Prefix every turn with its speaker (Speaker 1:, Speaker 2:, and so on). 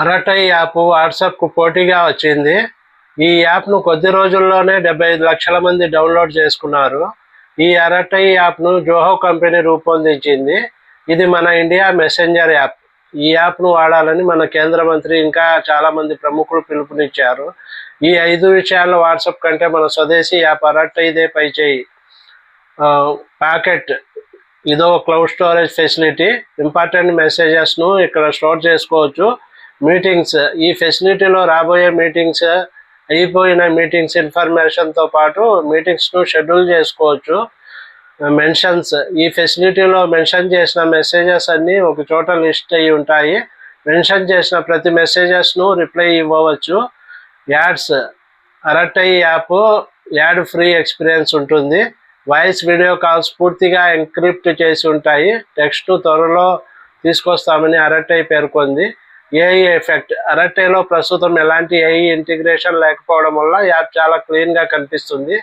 Speaker 1: Arattai app వాట్సాప్కు పోటీగా వచ్చింది. ఈ యాప్ను కొద్ది రోజుల్లోనే డెబ్బై ఐదు లక్షల మంది డౌన్లోడ్ చేసుకున్నారు. ఈ అరటై యాప్ను జోహో కంపెనీ రూపొందించింది. ఇది మన ఇండియా మెసెంజర్ యాప్. ఈ యాప్ను వాడాలని మన కేంద్ర మంత్రి ఇంకా చాలామంది ప్రముఖులు పిలుపునిచ్చారు. ఈ ఐదు విషయాల్లో వాట్సాప్ కంటే మన స్వదేశీ యాప్ అరటైదే పై చేయి. ప్యాకెట్. ఇదో క్లౌడ్ స్టోరేజ్ ఫెసిలిటీ. ఇంపార్టెంట్ మెసేజెస్ను ఇక్కడ స్టోర్ చేసుకోవచ్చు. మీటింగ్స్ ఈ ఫెసిలిటీలో రాబోయే మీటింగ్స్ అయిపోయిన మీటింగ్స్ ఇన్ఫర్మేషన్తో పాటు మీటింగ్స్ను షెడ్యూల్ చేసుకోవచ్చు. మెన్షన్స్ ఈ ఫెసిలిటీలో మెన్షన్ చేసిన మెసేజెస్ అన్నీ ఒక చోట లిస్ట్ అయి ఉంటాయి. మెన్షన్ చేసిన ప్రతి మెసేజెస్ను రిప్లై ఇవ్వవచ్చు. Ads Arattai app ad free experience ఉంటుంది. వాయిస్ వీడియో కాల్స్ పూర్తిగా ఎంక్రిప్ట్ చేసి ఉంటాయి. టెక్స్ట్ త్వరలో తీసుకొస్తామని అరటై పేర్కొంది. ఏఐ ఎఫెక్ట్ అరటేలో ప్రస్తుతం ఎలాంటి ఏఐ ఇంటిగ్రేషన్ లేకపోవడం వల్ల యాప్ చాలా క్లీన్గా కనిపిస్తుంది.